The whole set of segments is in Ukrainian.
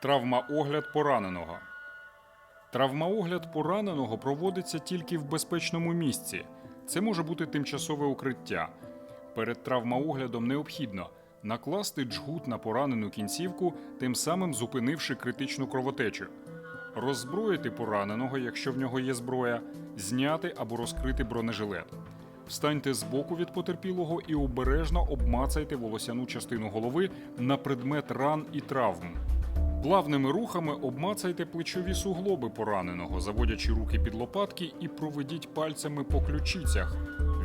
Травмаогляд пораненого. Травмаогляд пораненого проводиться тільки в безпечному місці. Це може бути тимчасове укриття. Перед травмаоглядом необхідно накласти джгут на поранену кінцівку, тим самим зупинивши критичну кровотечу, роззброїти пораненого, якщо в нього є зброя, зняти або розкрити бронежилет. Встаньте збоку від потерпілого і обережно обмацайте волосяну частину голови на предмет ран і травм. Плавними рухами обмацайте плечові суглоби пораненого, заводячи руки під лопатки і проведіть пальцями по ключицях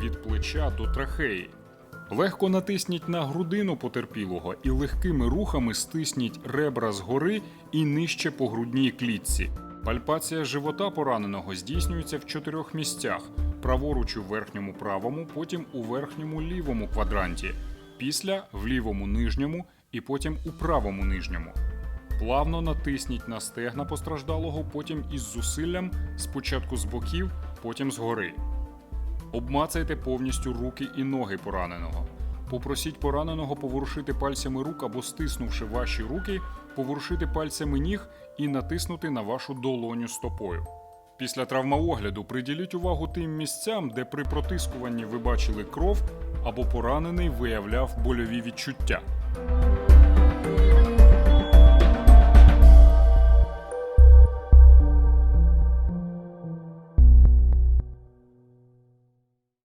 від плеча до трахеї. Легко натисніть на грудину потерпілого і легкими рухами стисніть ребра згори і нижче по грудній клітці. Пальпація живота пораненого здійснюється в чотирьох місцях: праворуч у верхньому правому, потім у верхньому лівому квадранті, після в лівому нижньому і потім у правому нижньому. Плавно натисніть на стегна постраждалого, потім із зусиллям, спочатку з боків, потім згори. Обмацайте повністю руки і ноги пораненого. Попросіть пораненого поворушити пальцями рук або стиснувши ваші руки, поворушити пальцями ніг і натиснути на вашу долоню стопою. Після травмоогляду приділіть увагу тим місцям, де при протискуванні ви бачили кров або поранений виявляв больові відчуття.